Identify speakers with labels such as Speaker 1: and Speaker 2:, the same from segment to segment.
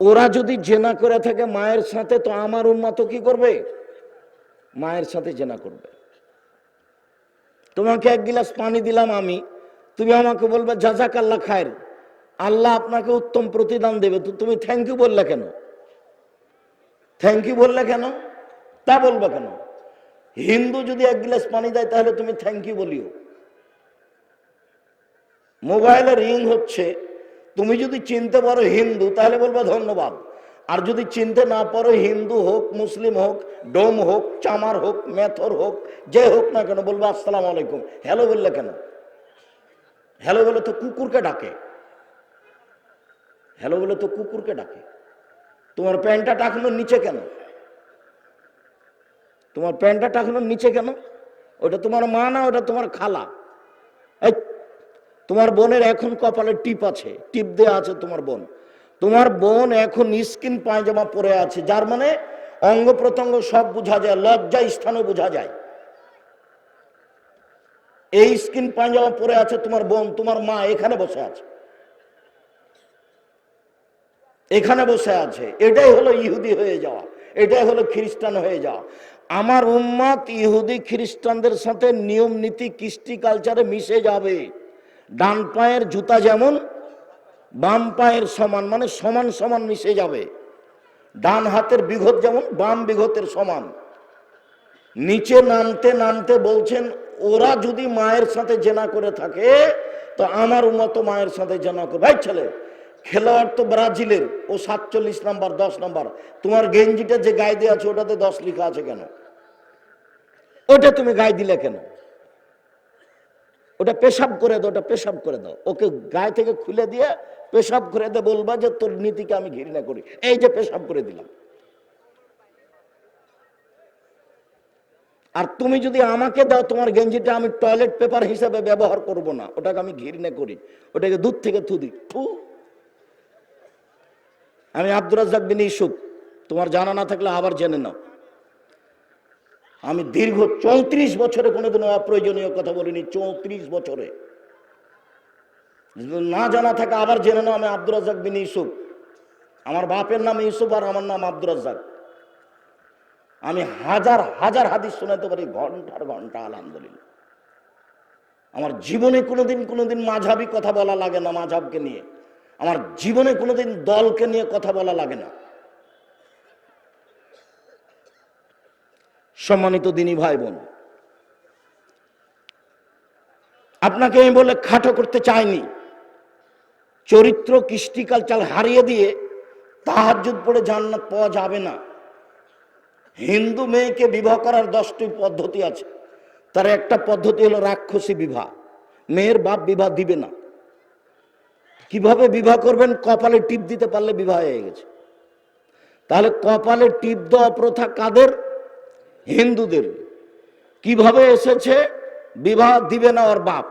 Speaker 1: ওরা যদি জেনা করে থাকে মায়ের সাথে, তো আমার উম্মা তো কি করবে? মায়ের সাথে জেনা করবে। তোমাকে এক গিলাস পানি দিলাম আমি। তুমি আমাকে বলবে জাজাক আল্লাহ খায়ের আল্লাহ আপনাকে উত্তম প্রতিদান দেবে। তো তুমি থ্যাংক ইউ বললে কেন? থ্যাংক ইউ বললে কেন? তা বলবে কেন? হিন্দু যদি এক গিলাস পানি দেয়, তাহলে তুমি থ্যাংক ইউ বলিও। মোবাইলে রিং হচ্ছে তুমি যদি চিনতে পারো হিন্দু, তাহলে বলবে ধন্যবাদ। আর যদি চিনতে না পারো হিন্দু হোক, মুসলিম হোক, ডোম হোক, চামার হোক, মেথর হোক, যে হোক না কেন, বলবে আসসালাম আলাইকুম। হ্যালো বললে কেন? হ্যালো বলে তো কুকুরকে ডাকে। হ্যালো বলে তো কুকুরকে ডাকে। তোমার প্যান্টটা টাকানোর নিচে কেন? তোমার প্যান্টটা টাকানোর নিচে কেন? ওটা তোমার মা না, ওটা তোমার খালা? তোমার বোনের এখন কপালে টিপ আছে, টিপ দেওয়া আছে তোমার বোন। তোমার বোন এখন স্কিন পায়জামা পরে আছে, যার মানে অঙ্গ প্রত্যঙ্গ সব বোঝা যায় লজ্জা স্থানে বোঝা যায়। এই স্কিন পায়জামা পরে আছে তোমার বোন, তোমার মা এখানে বসে আছে। এখানে বসে আছে। এটাই হলো ইহুদি হয়ে যাওয়া, এটাই হলো খ্রিস্টান হয়ে যাওয়া। আমার উম্মাত ইহুদি খ্রিস্টানদের সাথে নিয়ম নীতি, কৃষ্টি কালচারে মিশে যাবে। ডান পায়ের জুতা যেমন, বাম পায়ের সমান মানে সমান সমান মিশে যাবে। ডান হাতের বিঘত যেমন, বাম বিঘতের সমান। নিচে নামতে নামতে বলছেন, ওরা যদি মায়ের সাথে জেনা করে থাকে, তো আমার মতো মায়ের সাথে জেনা করে ভাই ছেলে, খেলোয়াড় তো ব্রাজিলের, ও সাতচল্লিশ নাম্বার, দশ নাম্বার। তোমার গেঞ্জিটা যে গায়ে দেওয়া আছে, ওটাতে দশ লেখা আছে কেন? ওটা তুমি গায়ে দিলে কেন? ওটা পেশাব করে দাও, ওটা পেশাব করে দাও। ওকে গায়ে থেকে খুলে দিয়ে পেশাব করে দে বলবা যে তোর নীতিকে আমি ঘৃণা করি। এই যে পেশাব করে দিলাম। আর তুমি যদি আমাকে দাও, তোমার গেঞ্জিটা আমি টয়লেট পেপার হিসাবে ব্যবহার করব না। ওটাকে আমি ঘৃণা করি। ওটাকে দুধ থেকে থু দিই। থু। আমি আব্দুর রাজ্জাক বিন ইসুফ তোমার জানা না থাকলে আবার জেনে নাও। আমি দীর্ঘ চৌত্রিশ বছরে কোনোদিনও অপ্রয়োজনীয় কথা বলিনি, চৌত্রিশ বছরে। না জানা থাকে আবার জেনে নাও আমি আব্দুর রাজ্জাক বিন ইসুফ আমার বাপের নাম ইউসুফ আর আমার নাম আব্দুর রাজ্জাক। আমি হাজার হাজার হাদিস শোনাতে পারি, ঘণ্টার ঘণ্টা, আলহামদুলিল্লাহ। আমার জীবনে কোনোদিন কোনোদিন মাঝাবি কথা বলা লাগে না মাঝাবকে নিয়ে। আমার জীবনে কোনোদিন দলকে নিয়ে কথা বলা লাগে না। সম্মানিত দিনী ভাই বোন, আপনাকে আমি বলে খাটো করতে চাইনি। চরিত্র, কৃষ্টি কালচার হারিয়ে দিয়ে তাহাজুদ পড়ে জান্নাত পাওয়া যাবে না। হিন্দু মেয়েকে বিবাহ করার দশটি পদ্ধতি আছে। তার একটা পদ্ধতি হলো রাক্ষসী বিবাহ। মেয়ের বাপ বিবাহ দিবে না। কীভাবে বিবাহ করবেন? কপালে টিপ দিতে পারলে বিবাহ হয়ে গেছে। তাহলে কপালে টিপ দেওয়া প্রথা কাদের? হিন্দুদের। কীভাবে এসেছে? বিবাহ দিবে না ওর বাপ।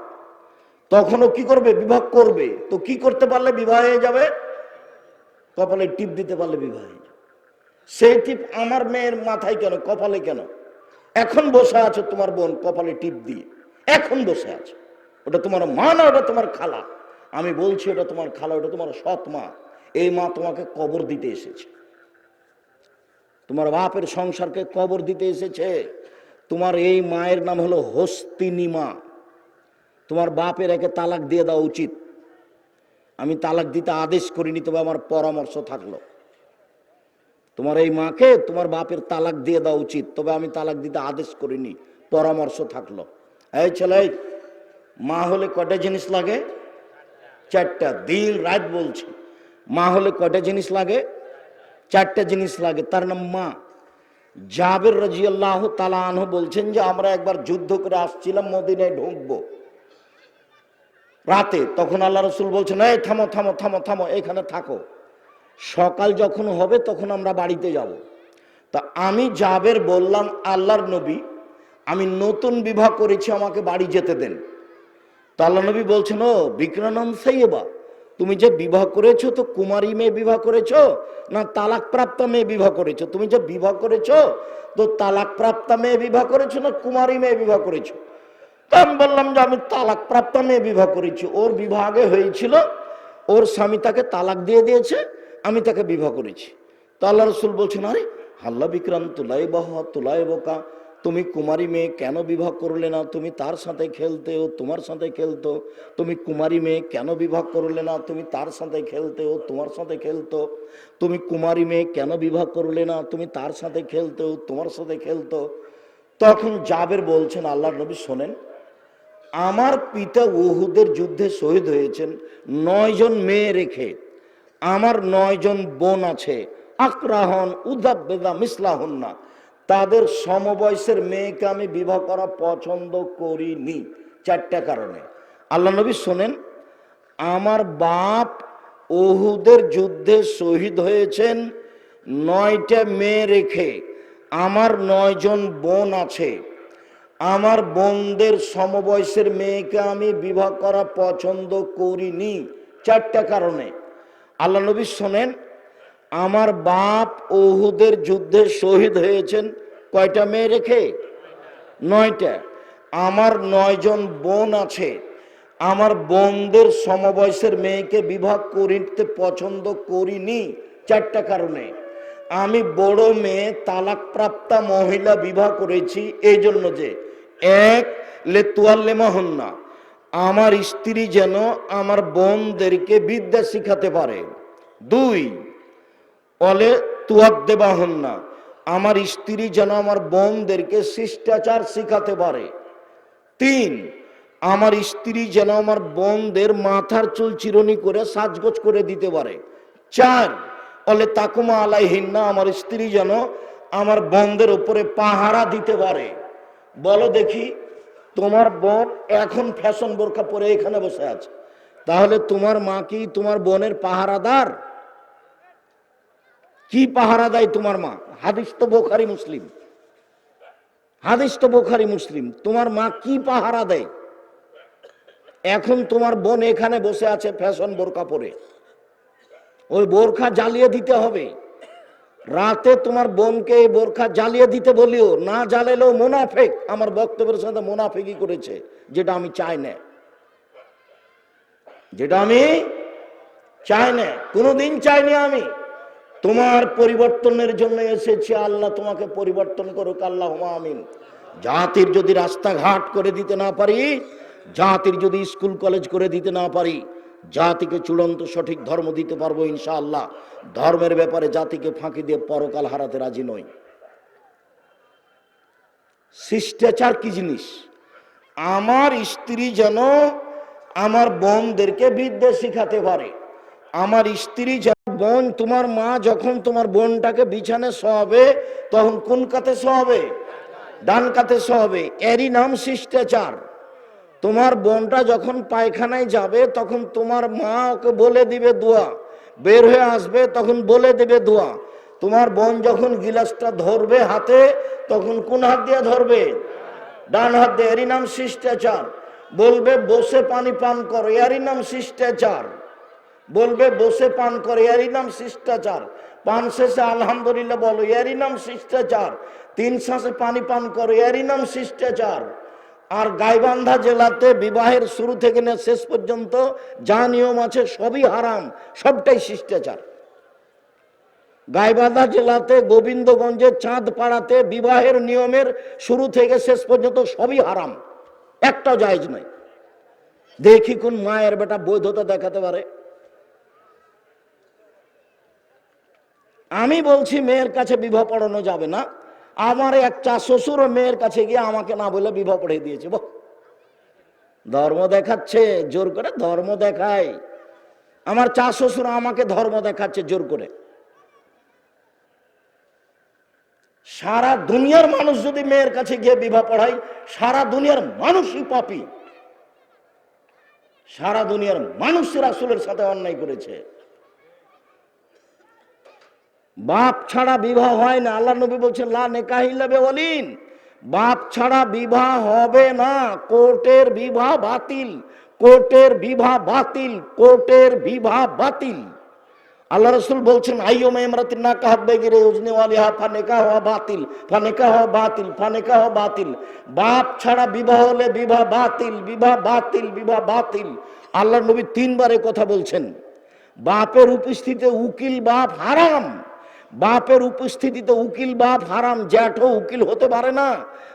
Speaker 1: তখনও কি করবে? বিবাহ করবে। তো কি করতে পারলে বিবাহ হয়ে যাবে? কপালে টিপ দিতে পারলে বিবাহ হয়ে যাবে। সেই টিপ আমার মেয়ের মাথায় কেন? কপালে কেন? এখন বসে আছে তোমার বোন কপালে টিপ দিয়ে। এখন বসে আছে। ওটা তোমার মা না, ওটা তোমার খালা? আমি বলছি, ওটা তোমার খালা, ওটা তোমার সৎ মা। এই মা তোমাকে কবর দিতে এসেছে। তোমার বাপের সংসারকে কবর দিতে এসেছে। তোমার এই মায়ের নাম হলো হস্তিনী মা তোমার বাপের একে তালাক দিয়ে দেওয়া উচিত। আমি তালাক দিতে আদেশ করিনি, তবে আমার পরামর্শ থাকল। তোমার এই মাকে তোমার বাপের তালাক দিয়ে দেওয়া উচিত, তবে আমি তালাক দিতে আদেশ করিনি, পরামর্শ থাকল। এই ছেলে, মা হলে কটা জিনিস লাগে? চারটা। দিন, রাত বলছি। মা হলে কটা জিনিস লাগে? চারটা জিনিস লাগে, তার নাম মা। জাবের রাজিয়াল্লাহ তালা আনহু বলছেন যে, আমরা একবার যুদ্ধ করে আসছিলাম, মদিনায় ঢুকবো। রাতে তখন আল্লাহ রসুল বলছেন, এই থামো থামো থামো থামো, এখানে থাকো। সকাল যখন হবে তখন আমরা বাড়িতে যাব। তা আমি জাবের বললাম, আল্লাহর নবী, আমি নতুন বিবাহ করেছি, আমাকে বাড়ি যেতে দেন। তা আল্লাহ নবী বলছেন, ও বিক্রনম সেইবা তুমি যে বিবাহ করেছ তো কুমারী মেয়ে বিবাহ করেছ না তালাক প্রাপ্ত মেয়ে বিবাহ করেছ? তুমি যে বিবাহ করেছ তো তালাক প্রাপ্ত মেয়ে বিবাহ করেছ না কুমারী মেয়ে বিবাহ করেছ? আমি বললাম যে আমি তালাক প্রাপ্ত মেয়ে বিবাহ করেছি। ওর বিবাহ আগে হয়েছিল, ওর স্বামী তাকে তালাক দিয়ে দিয়েছে, আমি তাকে বিবাহ করেছি। তো আল্লাহ রসুল বলছেন, আরে, হাল্লা বিক্রাম তুলাই বাহ তুলাই বোকা তুমি কুমারী মেয়ে কেন বিবাহ করলে না? তুমি তার সাথে খেলতে ও তোমার সাথে খেলতো। তুমি কুমারী মেয়ে কেন বিবাহ করলে না? তুমি তার সাথে খেলতে ও তোমার সাথে খেলতো। তুমি কুমারী মেয়ে কেন বিবাহ করলে না? তুমি তার সাথে খেলতে ও তোমার সাথে খেলতো। তখন জাবের বলছেন আল্লাহ নবী শোনেন, আমার পিতা উহুদের যুদ্ধে শহীদ হয়েছেন নয়জন মেয়ে রেখে। আমার নয়জন বোন আছে। আকরাহন উদাবেদা মিসলাহন না তাদের সমবয়সের মেয়েকে আমি বিবাহ করা পছন্দ করিনি, চারটা কারণে। আল্লাহ নবী শোনেন, আমার বাপ ওহুদের যুদ্ধে শহীদ হয়েছেন, নয়টা মেয়ে রেখে আমার নয়জন বোন আছে। আমার বোনদের সমবয়সের মেয়েকে আমি বিবাহ করা পছন্দ করিনি, চারটা কারণে। আল্লাহ নবী শোনেন আমার বাপ ওহুদের যুদ্ধে শহীদ হয়েছেন। কয়টা মেয়ে রেখে? নয়টা। আমার নয়জন বোন আছে। আমার বোনদের সমবয়সের মেয়েকে বিবাহ করিতে পছন্দ করিনি, চারটা কারণে। আমি বড় মেয়ে, তালাকপ্রাপ্তা মহিলা বিবাহ করেছি এই জন্য যে। এক, লে তুয়াল্লেমা হন না আমার স্ত্রী যেন আমার বোনদেরকে বিদ্যা শিখাতে পারে। দুই অলে দেবা হন না আমার স্ত্রী যেন আমার বোনদেরকে শিষ্টাচার শিখাতে পারে। তিন, আমার স্ত্রী যেন আমার বোনদের মাথার চুল চিরনি করে সাজগোজ করে দিতে পারে। চার অলে তাকুমা আলাইহিন্না, আমার স্ত্রী যেন আমার বোনদের উপরে পাহারা দিতে পারে। বলো দেখি, তোমার বোন এখন ফ্যাশন বোরখা পরে এখানে বসে আছে। তাহলে তোমার মা কি তোমার বোনের পাহারাদার? কি পাহারা দেয় তোমার মা? হাদিস তো বোখারি মুসলিম। হাদিস তো বোখারি মুসলিম। তোমার মা কি পাহারা দেয়? এখন তোমার বোন এখানে বসে আছে ফ্যাশন বোরকা পরে। ওই বোরখা জ্বালিয়ে দিতে হবে। রাতে তোমার বোনকে বোরখা জ্বালিয়ে দিতে বলিও, না জ্বালালেও মোনাফেক। আমার বক্তব্যের সাথে মোনাফেকই করেছে, যেটা আমি চাই না। যেটা আমি চাই না। কোনোদিন চাইনি আমি। তোমার পরিবর্তনের জন্য এসেছি, আল্লাহ তোমাকে পরিবর্তন করুক আল্লাহ আমিন। জাতির যদি রাস্তাঘাট করে দিতে না পারি, জাতির যদি স্কুল, কলেজ করে দিতে না পারি, জাতিকে চূড়ান্ত সঠিক ধর্ম দিতে পারব ইনশাআল্লাহ। ধর্মের ব্যাপারে জাতিকে ফাঁকি দিয়ে পরকাল হারাতে রাজি নই। শিষ্টাচার কি জিনিস? আমার স্ত্রী যেন আমার বোনদেরকে বিদ্যা শিখাতে পারে। আমার স্ত্রী বোন, তোমার মা যখন তোমার বোনটাকে বিছানে শোয়াবে, তখন কোন কাতে শোয়াবে? ডান কাতে শোয়াবে। এরই নাম শিষ্টাচার। তোমার বোনটা যখন পায়খানায় যাবে, তখন তোমার মা ওকে বলে দিবে দোয়া। বের হয়ে আসবে, তখন বলে দেবে দোয়া। তোমার বোন যখন গিলাসটা ধরবে হাতে, তখন কোন হাত দিয়ে ধরবে? ডান হাত দিয়ে। এরই নাম শিষ্টাচার। বলবে, বসে পানি পান করো। এরই নাম শিষ্টাচার। বলবে, বসে পান করে, এরই নাম শিষ্টাচার। পান শেষে আলহামদুলিল্লাহ বলো, এরই নাম শিষ্টাচার। তিন শ্বাসে পানি পান করো, এরই নাম শিষ্টাচার। আর গাইবান্ধা জেলাতে বিবাহের শুরু থেকে নিয়ে শেষ পর্যন্ত যা নিয়ম আছে সবই হারাম, সবটাই শিষ্টাচার। গাইবান্ধা জেলাতে গোবিন্দগঞ্জের চাঁদ পাড়াতে বিবাহের নিয়মের শুরু থেকে শেষ পর্যন্ত সবই হারাম। একটাও জায়জ নাই। দেখি কোন মায়ের বেটা বৈধতা দেখাতে পারে। আমি বলছি, মেয়ের কাছে বিবাহ পড়ানো যাবে না। আমার একটা শ্বশুর মেয়ের কাছে গিয়ে আমাকে না বলে বিবাহ পড়িয়ে দিয়েছে। ধর্ম দেখাচ্ছে, জোর করে ধর্ম দেখায়। আমার চা শ্বশুর আমাকে ধর্ম দেখাচ্ছে, জোর করে। সারা দুনিয়ার মানুষ যদি মেয়ের কাছে গিয়ে বিবাহ পড়ায়, সারা দুনিয়ার মানুষই পাপি। সারা দুনিয়ার মানুষের আসলের সাথে অন্যায় করেছে। বাপ ছাড়া বিবাহ হয় না। আল্লাহ নবী বলছেন, লা নেকাহিল্লাবে বলিন বাপ ছাড়া বিবাহ হবে না। কোর্টের বিবাহ বাতিল। কোর্টের বিবাহ বাতিল। কোর্টের বিবাহ বাতিল। আল্লাহ রসুল বলছেন আইয়ো মেমরাতিন না কাহাত বেগিরে উজনে ওয়ালিহা ফানেকা হওয়া বাতিল। ফানেকা হওয়া বাতিল ফানেকা হওয়া বাতিল। বাপ ছাড়া বিবাহ হলে বিবাহ বাতিল বিবাহ বাতিল বিবাহ বাতিল। আল্লাহ নবী তিনবার কথা বলছেন। বাপের উপস্থিতিতে উকিল বাপ হারাম। বাপের উপস্থিতিতে উকিল বাপ হারাম জ্যাঠো উকিল হতে পারে না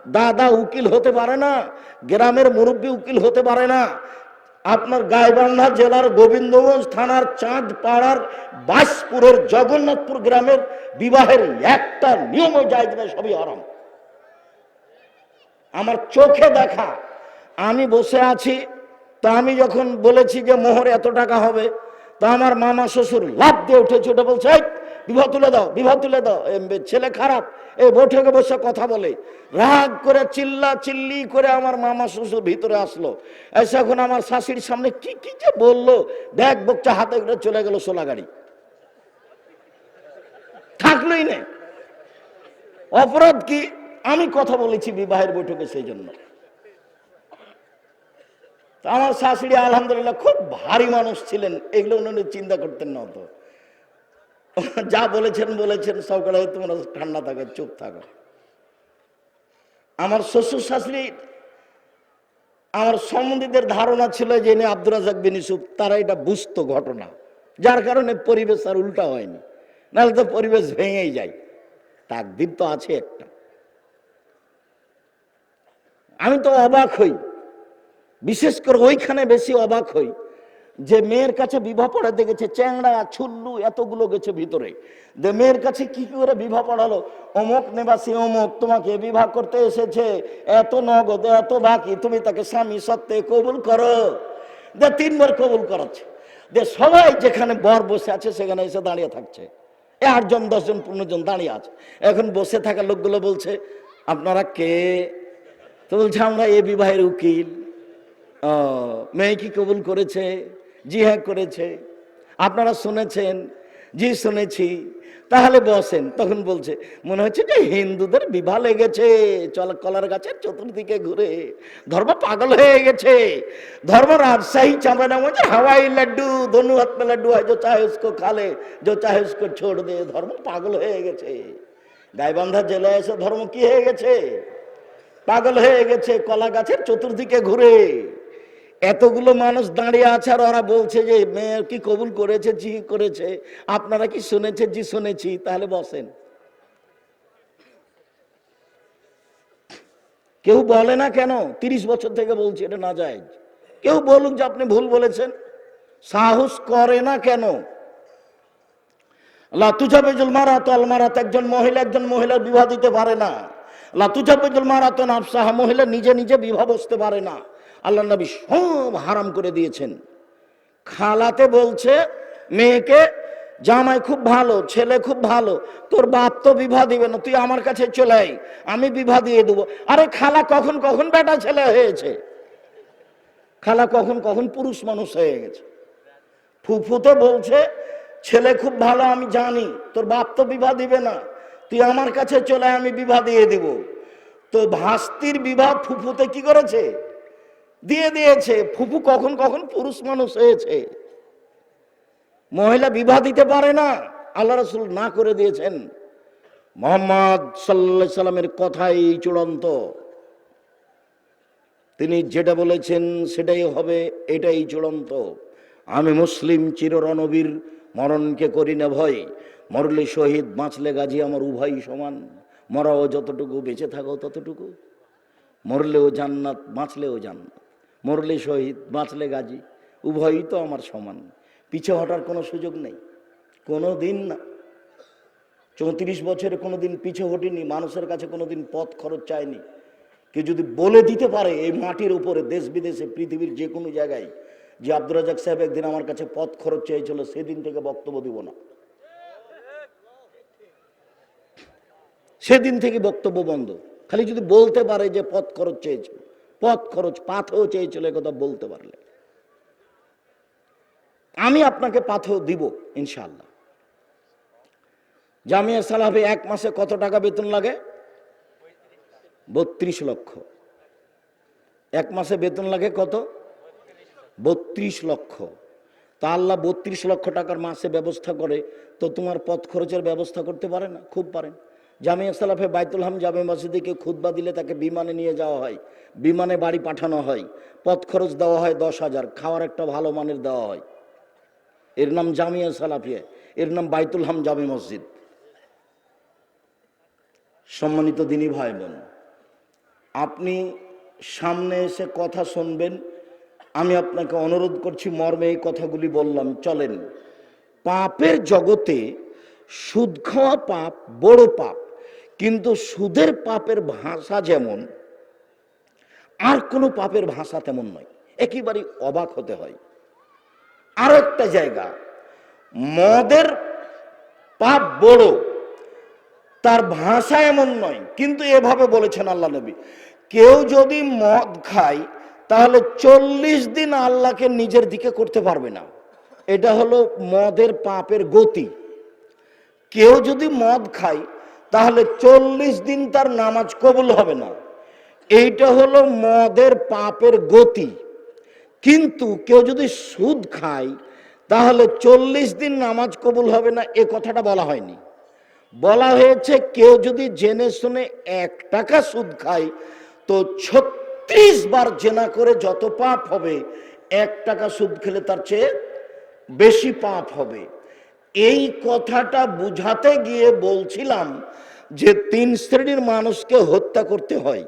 Speaker 1: দাদা উকিল হতে পারে না গ্রামের মুরব্বী উকিল হতে পারে না। আপনার গাইবান্ধা জেলার গোবিন্দগঞ্জ থানার চাঁদ পাড়ার বাসপুরের জগন্নাথপুর গ্রামের বিবাহের একটা নিয়মও যায় সবই হারাম। আমার চোখে দেখা আমি বসে আছি তা আমি যখন বলেছি যে মোহর এত টাকা হবে তা আমার মামা শ্বশুর লাভ দিয়ে উঠেছে ওটা বলছে "এই, বিবাহ তুলে দাও বিবাহ তুলে দাও। এ, ছেলে খারাপ এই বৈঠকে বসে কথা বলে। রাগ করে চিল্লা চিল্লি করে আমার মামা শ্বশুর ভিতরে আসলো। এসে এখন আমার শাশুড়ির সামনে কি কি যে বলল? দেখ বকচা হাতে করে চলে গেল সোলা গাড়ি। থাকলোই না। অপরাধ কি? আমি কথা বলেছি বিবাহের বৈঠকে সেই জন্য। আমার শাশুড়ি আলহামদুলিল্লাহ খুব ভারী মানুষ ছিলেন এগুলো উনি চিন্তা করতেন না তো যা বলেছেন বলেছেন সকালে তোমরা ঠান্ডা থাকো, চুপ থাকো। আমার শ্বশুর শাশুড়ি আমার সম্বন্ধীদের ধারণা ছিল যে ইনি আব্দুর রাজাক বিন ইউসুফ, তারা এটা বুঝতো ঘটনা। যার কারণে পরিবেশ আর উল্টা হয়নি। নাহলে তো পরিবেশ ভেঙেই যায়। তার তাকদির তো আছে একটা। আমি তো অবাক হই। বিশেষ করে ওইখানে বেশি অবাক হই। যে মেয়ের কাছে বিবাহ পড়া দেখেছে চ্যাংড়া, ছুল্লু, এতগুলো গেছে ভিতরে। যে মেয়ের কাছে কি করে বিবাহ পড়ালো? অমুক নিবাসী, অমুক তোমাকে বিবাহ করতে এসেছে, এত নগদ, এত বাকি, তুমি তাকে স্বামী সত্ত্বে কবুল করো। যে তিনবার কবুল করাচ্ছে। যে সবাই যেখানে বর বসে আছে, সেখানে এসে দাঁড়িয়ে থাকছে। আটজন, দশজন, পনেরো জন দাঁড়িয়ে আছে। এখন বসে থাকা লোকগুলো বলছে, আপনারা কে? তো বলছে, আমরা এ বিবাহের উকিল। মেয়ে কি কবুল করেছে? জি হ্যাঁ করেছে। আপনারা শুনেছেন, জি শুনেছি। তাহলে বসেন, তখন বলছে, মনে হচ্ছে যে হিন্দুদের বিবাহ লেগেছে। চল কলার গাছের চতুর্দিকে ঘুরে, ধর্ম পাগল হয়ে গেছে। ধর্ম রাজশাহী চাঁদা নাম হচ্ছে হাওয়াই লাড্ডু, ধনু হাত মে লাড্ডু হয়, যো চাহে উসকো খালে, যো চাহে উসকো ছোড় দে, ধর্ম পাগল হয়ে গেছে। গাইবান্ধা জেলায় এসে ধর্ম কি হয়ে গেছে? পাগল হয়ে গেছে কলা গাছের চতুর্দিকে ঘুরে। এতগুলো মানুষ দাঁড়িয়ে আছে আর ওরা বলছে যে, মেয়ে কি কবুল করেছে? জি করেছে। আপনারা কি শুনেছে? জি শুনেছি। তাহলে বসেন। কেউ বলে না কেন? তিরিশ বছর থেকে বলছি এটা না যায় কেউ বলুক যে আপনি ভুল বলেছেন। সাহস করে না কেন? লাতুজাবেজুল মারাত আল একজন মহিলা একজন মহিলার বিবাহ দিতে পারে না। লাতুজাবেজুল মারাত নাফসাহা। মহিলা নিজে নিজে বিবাহ বসতে পারে না। আল্লাহ নবী সব হারাম করে দিয়েছেন। খালাতে বলছে, মেয়েকে, জামাই খুব ভালো, ছেলে খুব ভালো, তোর বাপ তো বিবাহ দিবে না, তুই আমার কাছে চলে আয়, আমি বিবাহ দিয়ে দেবো। আরে খালা কখন কখন বেটা ছেলে হয়েছে? খালা কখন কখন পুরুষ মানুষ হয়ে গেছে। ফুফুতে বলছে, ছেলে খুব ভালো, আমি জানি, তোর বাপ তো বিবাহ দিবে না, তুই আমার কাছে চলে আমি বিবাহ দিয়ে দিব। তো ভাস্তির বিবাহ ফুফুতে কি করেছে? দিয়ে দিয়েছে, ফুফু কখন কখন পুরুষ মানুষ হয়েছে। মহিলা বিবাহ দিতে পারে না, আল্লাহ রসুল না করে দিয়েছেন। মোহাম্মদ সাল্লা সাল্লামের কথাই চূড়ান্ত। তিনি যেটা বলেছেন সেটাই হবে, এটাই চূড়ান্ত। আমি মুসলিম চিররণবীর, মরণকে করি না ভয়। মরলে শহীদ, বাঁচলে গাজী আমার উভয় সমান। মরাও যতটুকু, বেঁচে থাকো ততটুকু। মরলেও জান্নাত, বাঁচলেও জান্নাত। মরলে শহীদ, বাঁচলে গাজী। উভয়ই তো আমার সমান। পিছে হটার কোনো সুযোগ নেই। কোনো দিন না। চৌত্রিশ বছরে কোনো দিন পিছে হটিনি, মানুষের কাছে কোনো দিন পথ খরচ চায়নি। কেউ যদি বলে দিতে পারে, এই মাটির উপরে দেশ বিদেশে, পৃথিবীর যে কোনো জায়গায়, যে আব্দুর রাজাক সাহেব একদিন আমার কাছে পথ খরচ চেয়েছিল সেদিন থেকে বক্তব্য দিব না। সেদিন থেকে বক্তব্য বন্ধ। খালি যদি বলতে পারে যে পথ খরচ চেয়েছিল পথ খরচ পাথেও চেয়েছিল কথা বলতে পারলে। আমি আপনাকে পাথেও দিব ইনশাল্লাহ জামিয়া সালাফে এক মাসে কত টাকা বেতন লাগে? বত্রিশ লক্ষ। এক মাসে বেতন লাগে কত? বত্রিশ লক্ষ। তা আল্লাহ বত্রিশ লক্ষ টাকার মাসে ব্যবস্থা করে, তো তোমার পথ খরচের ব্যবস্থা করতে পারে না? খুব পারেন। জামিয়া সালাফে বাইতুল হাম জামে মসজিদে খুতবা দিলে তাকে বিমানে নিয়ে যাওয়া হয়। বিমানে বাড়ি পাঠানো হয়। পথ খরচ দেওয়া হয় দশ হাজার। খাওয়ার একটা ভালো মানের দেওয়া হয়। এর নাম জামিয়া সালাফিয়া। এর নাম বাইতুল হাম জামে মসজিদ। সম্মানিত দিনী ভাই বোন আপনি সামনে এসে কথা শুনবেন। আমি আপনাকে অনুরোধ করছি, মর্মে এই কথাগুলি বললাম। চলেন, পাপের জগতে সুদ খাওয়া পাপ, বড় পাপ। কিন্তু সুদের পাপের ভাষা যেমন, আর কোনো পাপের ভাষা তেমন নয়। একেবারে অবাক হতে হয়। আর একটা জায়গা, মদের পাপ বড়, তার ভাষা এমন নয়, কিন্তু এভাবে বলেছেন আল্লাহ নবী, কেউ যদি মদ খায়, তাহলে চল্লিশ দিন আল্লাহকে নিজের দিকে করতে পারবে না। এটা হলো মদের পাপের গতি। কেউ যদি মদ খায় তাহলে চল্লিশ দিন তার নামাজ কবুল হবে না। এইটা হলো মদের পাপের গতি। কিন্তু কেউ যদি সুদ খায়, তাহলে চল্লিশ দিন নামাজ কবুল হবে না, এ কথাটা বলা হয়নি। বলা হয়েছে, কেউ যদি জেনে শুনে এক টাকা সুদ খায়, তো ছত্রিশ বার জেনা করে যত পাপ হবে, এক টাকা সুদ খেলে তার চেয়ে বেশি পাপ হবে। এই কথাটা বুঝাতে গিয়ে বলছিলাম যে তিন শ্রেণির মানুষকে হত্যা করতে হয়,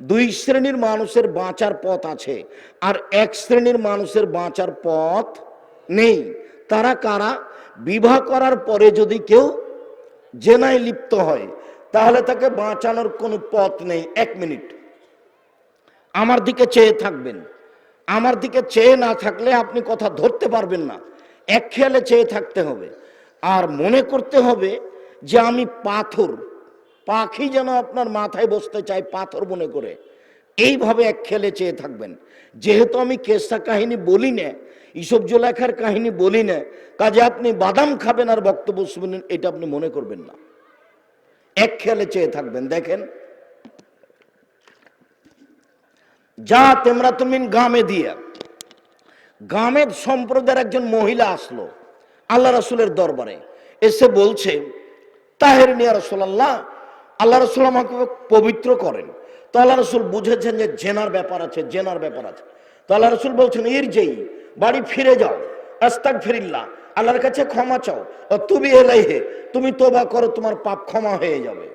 Speaker 1: দুই শ্রেণির মানুষের বাঁচার পথ আছে, আর এক শ্রেণির মানুষের বাঁচার পথ নেই। তারা কারা? বিবাহ করার পরে যদি কেউ জেনায় লিপ্ত হয়, তাহলে তাকে বাঁচানোর কোনো পথ নেই। এক মিনিট। আমার দিকে চেয়ে থাকবেন। আমার দিকে চেয়ে না থাকলে আপনি কথা ধরতে পারবেন না। এক খেয়ালে চেয়ে থাকতে হবে। আর মনে করতে হবে যে আমি পাথর। পাখি যেন আপনার মাথায় বসতে চায় পাথর মনে করে। এইভাবে এক খেলে চেয়ে থাকবেন। যেহেতু আমি কেসা কাহিনী বলি না, ইসব জোলেখার কাহিনী বলি না, কাজে আপনি বাদাম খাবেন আর বক্তব্য শুনবেন, এটা আপনি মনে করবেন না। এক খেয়ালে চেয়ে থাকবেন, দেখেন। যা তেমরা তুমিন গামে দিয়া। গামেদ সম্প্রদায়ের একজন মহিলা আসলো আল্লাহ রাসুলের দরবারে। এসে বলছে, তাহের নিয়া রসুল্লাহ আল্লাহ রসুল আমাকে পবিত্র করেন। তো আল্লাহ রসুল বুঝেছেন যে জেনার ব্যাপার আছে, জেনার ব্যাপার আছে। তো আল্লাহ রসুল বলছেন, এর যেই, বাড়ি ফিরে যাও আস্তাক ফিরিল্লা আল্লাহর কাছে ক্ষমা চাও। তুমি এলাই হে তুমি তোবা করো, তোমার পাপ ক্ষমা হয়ে যাবে।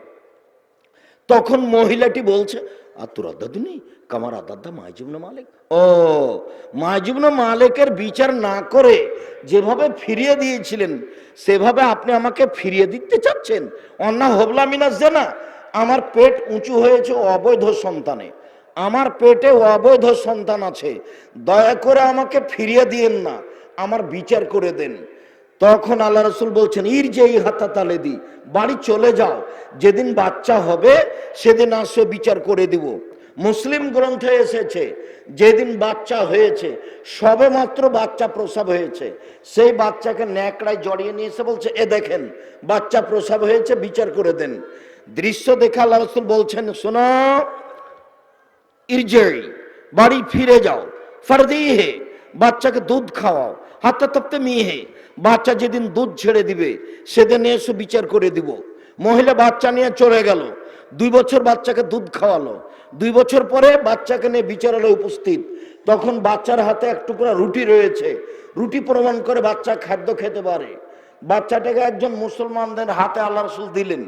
Speaker 1: তখন মহিলাটি বলছে আর তোর আদাদুনি কামার আদাদা মাইজুবনা মালিক। ও মাইজুবনা মালিকের বিচার না করে যেভাবে ফিরিয়ে দিয়েছিলেন, সেভাবে আপনি আমাকে ফিরিয়ে দিতে চাচ্ছেন? অন্না হবলা মিনাস না আমার পেট উঁচু হয়েছে অবৈধ সন্তানে। আমার পেটে অবৈধ সন্তান আছে। দয়া করে আমাকে ফিরিয়ে দিয়েন না, আমার বিচার করে দেন। তখন আল্লাহ রসুল বলছেন ইর যে এই হাতা তালে দি বাড়ি চলে যাও, যেদিন বাচ্চা হবে, সেদিন আসে, বিচার করে দিব। মুসলিম গ্রন্থে এসেছে, যেদিন বাচ্চা হয়েছে সবে মাত্র বাচ্চা প্রসব হয়েছে, সেই বাচ্চাকে ন্যাকড়ায় জড়িয়ে নিয়ে এসে বলছে, এ দেখেন, বাচ্চা প্রসব হয়েছে, বিচার করে দেন। দৃশ্য দেখে আল্লাহ রসুল বলছেন, শোনো ইরজেই বাড়ি ফিরে যাও ফারদি হে বাচ্চাকে দুধ খাওয়াও, হাতে তপ্তে মিহে বাচ্চা যেদিন দুধ ছেড়ে দিবে, সেদিন এসে বিচার করে দিব। মহিলা বাচ্চা নিয়ে চলে গেল। দুই বছর বাচ্চাকে দুধ খাওয়ালো। দুই বছর পরে বাচ্চাকে নিয়ে বিচারালয়ে উপস্থিত। তখন বাচ্চার হাতে এক টুকরা রুটি রয়েছে। রুটি প্রমাণ করে বাচ্চা খাদ্য খেতে পারে। বাচ্চাটাকে একজন মুসলমানদের হাতে আল্লাহ রসুল দিলেন।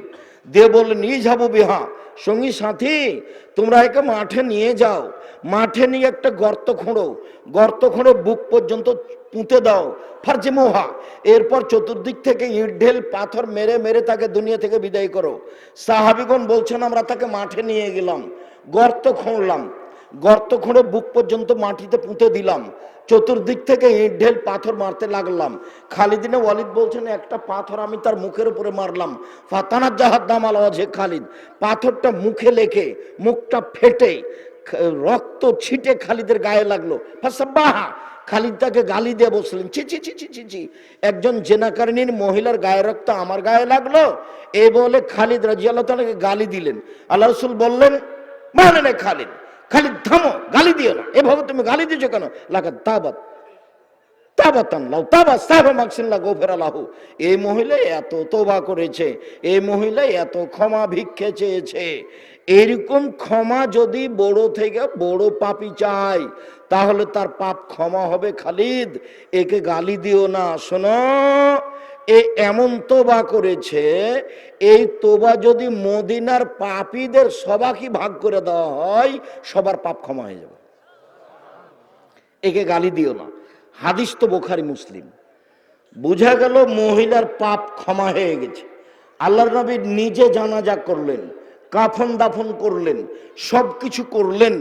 Speaker 1: দিয়ে বললেন নিয়ে যাব বিহা। সঙ্গী সাথী, তোমরা একে মাঠে নিয়ে যাও। মাঠে নিয়ে একটা গর্ত খোঁড়ো। গর্ত খোঁড়ে, বুক পর্যন্ত পুঁতে দাও। ফার্জে মোহা, এরপর চতুর্দিক থেকে ইট ঢেল, পাথর মেরে মেরে তাকে দুনিয়া থেকে বিদায় করো। সাহাবিগণ বলছেন, আমরা তাকে মাঠে নিয়ে গেলাম। গর্ত খুঁড়লাম। গর্ত খুঁড়ে বুক পর্যন্ত মাটিতে পুঁতে দিলাম। চতুর্দিক থেকে ইট ঢেল পাথর মারতে লাগলাম। খালিদিনে ওয়ালিদ বলছেন, একটা পাথর আমি তার মুখের উপরে মারলাম। ফাতানার জাহাদ দাম আলাজে খালিদ। পাথরটা মুখে লেখে, মুখটা ফেটে, রক্ত ছিটে খালিদের গায়ে লাগল। ফাসাব্বাহা! খালিদ তাকে গালি দিয়ে বসলেন ছি ছি ছি ছি ছি ছি, একজন জেনাকারিনীর মহিলার গায়ে রক্ত আমার গায়ে লাগল? এই বলে খালিদ রাজিয়াল্লাহ তালাকে গালি দিলেন। আল্লাহ রসুল বললেন মানে খালিদ। খালিদ থামো, গালি দিও না। এভাবে তুমি গালি দিছো কেন? লাগা তাবাত এই মহিলা এত তোবা করেছে এই মহিলা এত ক্ষমা ভিক্ষে চেয়েছে। এরকম ক্ষমা যদি বড় থেকে বড় পাপি চায়, তাহলে তার পাপ ক্ষমা হবে খালিদ। একে গালি দিও না, শোনো। এ এমন তোবা করেছে, এই তোবা যদি মদিনার পাপীদের সবাকে ভাগ করে দেওয়া হয়, সবার পাপ ক্ষমা হয়ে যাবে। একে গালি দিও না। হাদিস তো বোখারি মুসলিম। বোঝা গেল মহিলার পাপ ক্ষমা হয়ে গেছে। আল্লাহর নবী নিজে জানাজা করলেন, কাফন দাফন করলেন সব কিছু করলেন।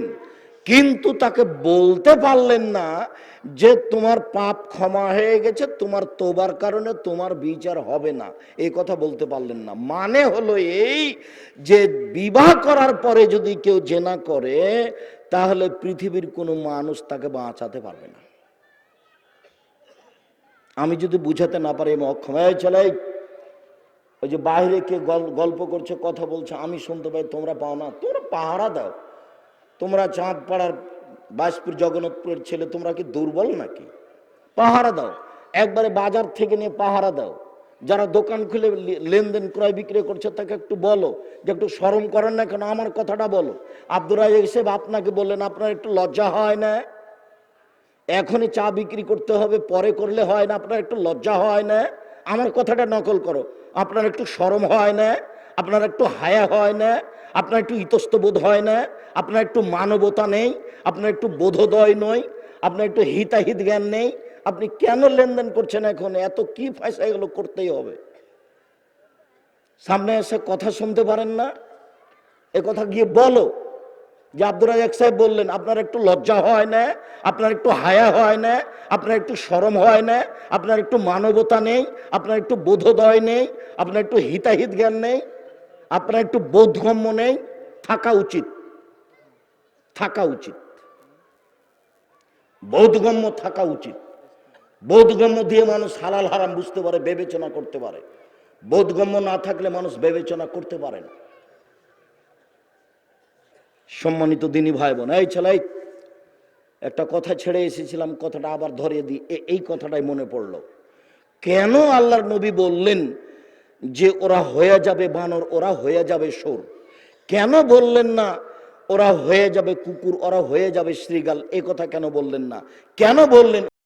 Speaker 1: কিন্তু তাকে বলতে পারলেন না যে তোমার পাপ ক্ষমা হয়ে গেছে, তোমার তোবার কারণে তোমার বিচার হবে না। এই কথা বলতে পারলেন না। মানে হলো এই যে বিবাহ করার পরে যদি কেউ জেনা করে, তাহলে পৃথিবীর কোনো মানুষ তাকে বাঁচাতে পারবে না। আমি যদি বুঝাতে না পারি, আমি অক্ষম। এই চলে ওই যে বাইরে কে গল- গল্প করছে, কথা বলছে, আমি শুনতে পাই, তোমরা পাও না, তোমরা পাহারা দাও। তোমরা চাঁদ পাড়ার বাসপুর জগন্নাথপুরের ছেলে, তোমরা কি দুর্বল নাকি? পাহারা দাও। একবারে বাজার থেকে নিয়ে পাহারা দাও। যারা দোকান খুলে লেনদেন, ক্রয় বিক্রয় করছে, তাকে একটু বলো যে একটু সরম করেন না কেন? আমার কথাটা বলো। আব্দুর সাহেব আপনাকে বললেন, আপনার একটু লজ্জা হয় না? এখনই চা বিক্রি করতে হবে, পরে করলে হয় না। আপনার একটু লজ্জা হয় না? আমার কথাটা নকল করো। আপনার একটু সরম হয় না? আপনার একটু হায়া হয় না? আপনার একটু ইতস্তবোধ হয় না? আপনার একটু মানবতা নেই? আপনার একটু বোধোদয় নয়? আপনার একটু হিতাহিত জ্ঞান নেই? আপনি কেন লেনদেন করছেন এখন? এত কি পয়সা এগুলো করতেই হবে? সামনে এসে কথা শুনতে পারেন না? এ কথা গিয়ে বলো। যে আব্দুর রাজাক সাহেব বললেন, আপনার একটু লজ্জা হয় না? আপনার একটু হায়া হয় না? আপনার একটু সরম হয় না? আপনার একটু মানবতা নেই? আপনার একটু বোধোদয় নেই? আপনার একটু হিতাহিত জ্ঞান নেই? আপনার একটু বোধগম্য নেই, থাকা উচিত। থাকা উচিত। বোধগম্য থাকা উচিত। বোধগম্য দিয়ে মানুষ হালাল হারাম বুঝতে পারে, বিবেচনা করতে পারে। বোধগম্য না থাকলে মানুষ বিবেচনা করতে পারে না। সম্মানিত দিনী ভাই বোন এই ছেলাই একটা কথা ছেড়ে এসেছিলাম, কথাটা আবার ধরিয়ে দিই। এই কথাটাই মনে পড়ল। কেন আল্লাহর নবী বললেন যে ওরা হয়ে যাবে বানর ওরা হয়ে যাবে সোর কেন বললেন না, ওরা হয়ে যাবে কুকুর, ওরা হয়ে যাবে শ্রীগাল এ কথা কেন বললেন না? কেন বললেন